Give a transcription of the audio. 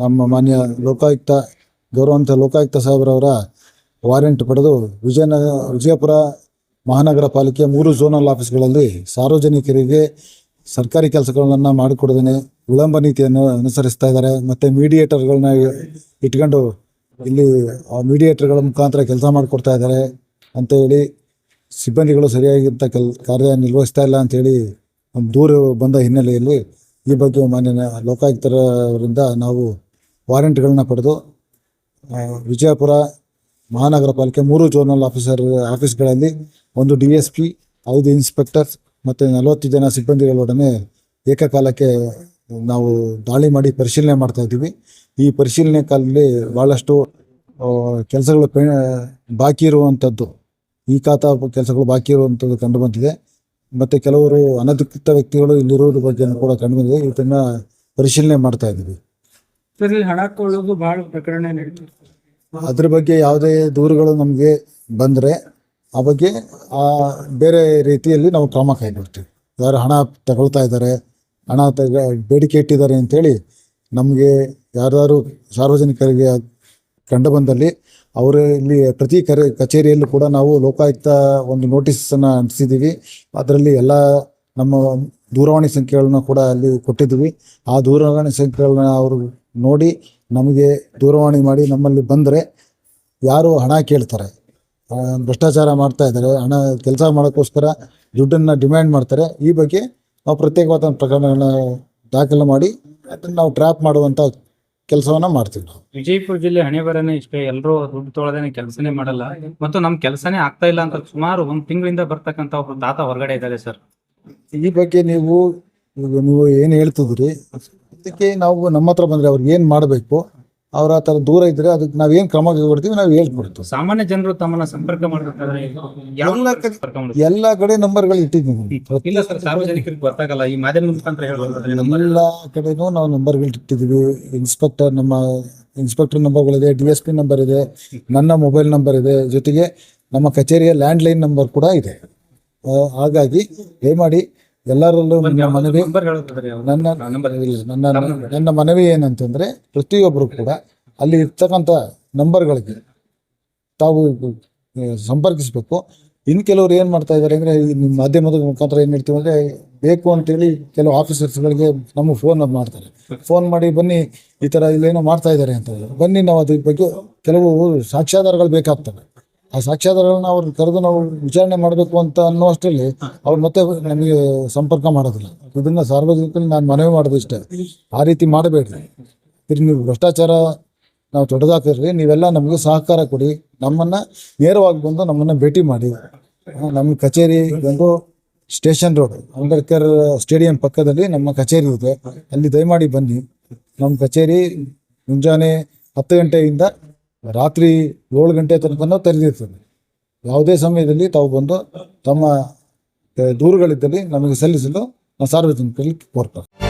ನಮ್ಮ ಮಾನ್ಯ ಲೋಕಾಯುಕ್ತ ಗೌರವಂತ ಲೋಕಾಯುಕ್ತ ಸಾಹೇಬ್ರವರ ವಾರೆಂಟ್ ಪಡೆದು ವಿಜಯನಗರ ವಿಜಯಪುರ ಮಹಾನಗರ ಪಾಲಿಕೆಯ ಮೂರು ಝೋನಲ್ ಆಫೀಸ್ಗಳಲ್ಲಿ ಸಾರ್ವಜನಿಕರಿಗೆ ಸರ್ಕಾರಿ ಕೆಲಸಗಳನ್ನು ಮಾಡಿಕೊಡದೇನೆ ವಿಳಂಬ ನೀತಿಯನ್ನು ಅನುಸರಿಸ್ತಾ ಇದ್ದಾರೆ. ಮತ್ತು ಮೀಡಿಯೇಟರ್ಗಳನ್ನ ಇಟ್ಕೊಂಡು ಇಲ್ಲಿ ಆ ಮೀಡಿಯೇಟರ್ಗಳ ಮುಖಾಂತರ ಕೆಲಸ ಮಾಡಿಕೊಡ್ತಾ ಇದ್ದಾರೆ ಅಂತ ಹೇಳಿ ಸಿಬ್ಬಂದಿಗಳು ಸರಿಯಾಗಿರ್ತ ಕೆಲ್, ಕಾರ್ಯ ನಿರ್ವಹಿಸ್ತಾ ಇಲ್ಲ ಅಂತೇಳಿ ದೂರು ಬಂದ ಹಿನ್ನೆಲೆಯಲ್ಲಿ ಈ ಬಗ್ಗೆ ಮಾನ್ಯ ಲೋಕಾಯುಕ್ತರವರಿಂದ ನಾವು ವಾರೆಂಟ್ಗಳನ್ನ ಪಡೆದು ವಿಜಯಪುರ ಮಹಾನಗರ ಪಾಲಿಕೆ ಮೂರು ಜೋನಲ್ ಆಫೀಸರ್ ಆಫೀಸ್ಗಳಲ್ಲಿ ಒಂದು ಡಿ ಎಸ್ ಪಿ, ಐದು ಇನ್ಸ್ಪೆಕ್ಟರ್ ಮತ್ತು ನಲವತ್ತು ಜನ ಸಿಬ್ಬಂದಿಗಳೊಡನೆ ಏಕಕಾಲಕ್ಕೆ ನಾವು ದಾಳಿ ಮಾಡಿ ಪರಿಶೀಲನೆ ಮಾಡ್ತಾ ಇದ್ದೀವಿ. ಈ ಪರಿಶೀಲನೆ ಕಾಲದಲ್ಲಿ ಭಾಳಷ್ಟು ಕೆಲಸಗಳು ಬಾಕಿ ಇರುವಂಥದ್ದು ಈ ಖಾತಾ ಕೆಲಸಗಳು ಬಾಕಿ ಇರುವಂಥದ್ದು ಕಂಡು ಬಂದಿದೆ. ಮತ್ತು ಕೆಲವರು ಅನಧಿಕೃತ ವ್ಯಕ್ತಿಗಳು ಇಲ್ಲಿರೋದ್ರ ಬಗ್ಗೆ ಕೂಡ ಕಂಡುಬಂದಿದೆ ಇದನ್ನ ಪರಿಶೀಲನೆ ಮಾಡ್ತಾ ಇದ್ದೀವಿ. ಸರ್ ಇಲ್ಲಿ ಹಣ ಕೊಳ್ಳೋದು ಬಹಳ ಪ್ರಕರಣ ನಡೀತದೆ ಅದ್ರ ಬಗ್ಗೆ ಯಾವುದೇ ದೂರುಗಳು ನಮಗೆ ಬಂದರೆ ಆ ಬಗ್ಗೆ ಆ ಬೇರೆ ರೀತಿಯಲ್ಲಿ ನಾವು ಕ್ರಮ ಕೈಗೊಳ್ತೀವಿ. ಯಾರು ಹಣ ತಗೊಳ್ತಾ ಇದ್ದಾರೆ ಹಣ ತಗ ಬೇಡಿಕೆ ಇಟ್ಟಿದ್ದಾರೆ ಅಂತೇಳಿ ನಮಗೆ ಯಾರು ಸಾರ್ವಜನಿಕರಿಗೆ ಕಂಡು ಬಂದಲ್ಲಿ ಅವರು ಇಲ್ಲಿ ಪ್ರತಿ ಕರೆ ಕಚೇರಿಯಲ್ಲೂ ಕೂಡ ನಾವು ಲೋಕಾಯುಕ್ತ ಒಂದು ನೋಟಿಸನ್ನು ಅಂಟಿಸಿದ್ದೀವಿ. ಅದರಲ್ಲಿ ಎಲ್ಲ ನಮ್ಮ ದೂರವಾಣಿ ಸಂಖ್ಯೆಗಳನ್ನ ಕೂಡ ಅಲ್ಲಿ ಕೊಟ್ಟಿದ್ದೀವಿ. ಆ ದೂರವಾಣಿ ಸಂಖ್ಯೆಗಳನ್ನ ಅವರು ನೋಡಿ ನಮಗೆ ದೂರವಾಣಿ ಮಾಡಿ ನಮ್ಮಲ್ಲಿ ಬಂದರೆ ಯಾರು ಹಣ ಕೇಳ್ತಾರೆ. ಭ್ರಷ್ಟಾಚಾರ ಮಾಡ್ತಾ ಇದ್ದಾರೆ. ಹಣ ಕೆಲಸ ಮಾಡೋಕ್ಕೋಸ್ಕರ ದುಡ್ಡನ್ನು ಡಿಮ್ಯಾಂಡ್ ಮಾಡ್ತಾರೆ. ಈ ಬಗ್ಗೆ ನಾವು ಪ್ರತ್ಯೇಕವಾದ ಪ್ರಕರಣಗಳನ್ನ ದಾಖಲೆ ಮಾಡಿ ಅದನ್ನು ನಾವು ಟ್ರ್ಯಾಪ್ ಮಾಡುವಂಥ ಕೆಲಸವನ್ನು ಮಾಡ್ತೀವಿ ನಾವು. ವಿಜಯಪುರ ಜಿಲ್ಲೆ ಹಣೆ ಬರನೇ ಇಷ್ಟೇ ಎಲ್ಲರೂ ದುಡ್ಡು ತೊಳೆದೇನೆ ಕೆಲಸನೇ ಮಾಡಲ್ಲ. ಮತ್ತು ನಮ್ ಕೆಲಸನೇ ಆಗ್ತಾ ಇಲ್ಲ ಅಂತ ಸುಮಾರು ಒಂದ್ ತಿಂಗಳಿಂದ ಬರ್ತಕ್ಕಂತ ಒಬ್ರು ತಾತ ಹೊರಗಡೆ ಇದ್ದಾರೆ ಸರ್. ಈ ಬಗ್ಗೆ ನೀವು ನೀವು ಏನು ಹೇಳ್ತಿದ್ರಿ ಅದಕ್ಕೆ ನಾವು ನಮ್ಮ ಹತ್ರ ಬಂದ್ರೆ ಅವ್ರಿಗೆ ಏನು ಮಾಡಬೇಕು? ಅವ್ರ ಆ ಥರ ದೂರ ಇದ್ರೆ ಅದಕ್ಕೆ ನಾವು ಏನು ಕ್ರಮ ಕೊಡ್ತೀವಿ ನಾವು ಹೇಳ್ಕೊಡ್ತೀವಿ. ಸಾಮಾನ್ಯ ಜನರು ತಮ್ಮನ್ನ ಸಂಪರ್ಕ ಮಾಡ್ಬೇಕಾದ್ರೆ ಎಲ್ಲಾ ಕಡೆ- ಎಲ್ಲ ಕಡೆ ನಂಬರ್ಗಳು ಇಟ್ಟಿದ್ದೀವಿ ಇಲ್ಲ ಸರ್ ಸಾರ್ವಜನಿಕರಿಗೆ ಗೊತ್ತಾಗಲ್ಲ ಈ ಮಾಧ್ಯಮ ಮುಖಾಂತರ ಹೇಳ್ಬೋದು ಎಲ್ಲ ಕಡೆನೂ ನಾವು ನಂಬರ್ಗಳು ಇಟ್ಟಿದ್ದೀವಿ. ಇನ್ಸ್ಪೆಕ್ಟರ್ ನಮ್ಮ ಇನ್ಸ್ಪೆಕ್ಟರ್ ನಂಬರ್ಗಳಿದೆ ಡಿ ಎಸ್ ಪಿ ನಂಬರ್ ಇದೆ ನನ್ನ ಮೊಬೈಲ್ ನಂಬರ್ ಇದೆ. ಜೊತೆಗೆ ನಮ್ಮ ಕಚೇರಿಯ ಲ್ಯಾಂಡ್ ಲೈನ್ ನಂಬರ್ ಕೂಡ ಇದೆ. ಹಾಗಾಗಿ ಹಾಗಾಗಿ ದಯಮಾಡಿ ಎಲ್ಲರಲ್ಲೂ ನನ್ನ ಮನವಿ ನನ್ನ ನನ್ನ ನನ್ನ ಮನವಿ ಏನಂತಂದ್ರೆ ಪ್ರತಿಯೊಬ್ಬರು ಕೂಡ ಅಲ್ಲಿ ಇರ್ತಕ್ಕಂಥ ನಂಬರ್ಗಳಿಗೆ ತಾವು ಸಂಪರ್ಕಿಸ್ಬೇಕು. ಇನ್ನು ಕೆಲವರು ಏನು ಮಾಡ್ತಾ ಇದ್ದಾರೆ ಅಂದರೆ ಮಾಧ್ಯಮದ ಮುಖಾಂತರ ಏನು ಹೇಳ್ತೀವಿ ಅಂದರೆ ಬೇಕು ಅಂತೇಳಿ ಕೆಲವು ಆಫೀಸರ್ಸ್ಗಳಿಗೆ ನಮಗೆ ಫೋನ್ ಮಾಡ್ತಾರೆ. ಫೋನ್ ಮಾಡಿ ಬನ್ನಿ ಈ ಥರ ಇಲ್ಲೇನೋ ಮಾಡ್ತಾ ಇದ್ದಾರೆ ಅಂತ ಬನ್ನಿ ನಾವು ಅದ್ರ ಬಗ್ಗೆ ಕೆಲವು ಸಾಕ್ಷ್ಯಾಧಾರಗಳು ಬೇಕಾಗ್ತವೆ. ಆ ಸಾಕ್ಷ್ಯಾಧಾರಗಳನ್ನ ಅವ್ರನ್ನ ಕರೆದು ನಾವು ವಿಚಾರಣೆ ಮಾಡಬೇಕು ಅಂತ ಅನ್ನೋ ಅಷ್ಟರಲ್ಲಿ ಅವ್ರು ಮತ್ತೆ ನಮಗೆ ಸಂಪರ್ಕ ಮಾಡೋದಿಲ್ಲ. ಇದನ್ನ ಸಾರ್ವಜನಿಕರಲ್ಲಿ ನಾನು ಮನವಿ ಮಾಡೋದು ಇಷ್ಟೇ. ಆ ರೀತಿ ಮಾಡಬೇಡ್ರಿ. ಇದು ನೀವು ಭ್ರಷ್ಟಾಚಾರ ನಾವು ತೊಡೆದಾಕಿರ್ರಿ ನೀವೆಲ್ಲ ನಮಗೆ ಸಹಕಾರ ಕೊಡಿ. ನಮ್ಮನ್ನ ನೇರವಾಗಿ ಬಂದು ನಮ್ಮನ್ನ ಭೇಟಿ ಮಾಡಿ. ನಮ್ಮ ಕಚೇರಿ ಬಂದು ಸ್ಟೇಷನ್ ರೋಡ್ ಅಂಬೇಡ್ಕರ್ ಸ್ಟೇಡಿಯಂ ಪಕ್ಕದಲ್ಲಿ ನಮ್ಮ ಕಚೇರಿ ಇದೆ. ಅಲ್ಲಿ ದಯಮಾಡಿ ಬನ್ನಿ. ನಮ್ಮ ಕಚೇರಿ ಮುಂಜಾನೆ ಹತ್ತು ಗಂಟೆಯಿಂದ ರಾತ್ರಿ ಏಳು ಗಂಟೆ ತನಕ ತೆರೆದಿರ್ತದೆ. ಯಾವುದೇ ಸಮಯದಲ್ಲಿ ತಾವು ಬಂದು ತಮ್ಮ ದೂರುಗಳಿದ್ದಲ್ಲಿ ನಮಗೆ ಸಲ್ಲಿಸಲು ನಾವು ಸಾರ್ವಜನಿಕರಲ್ಲಿ ಕೋರ್ತಾರೆ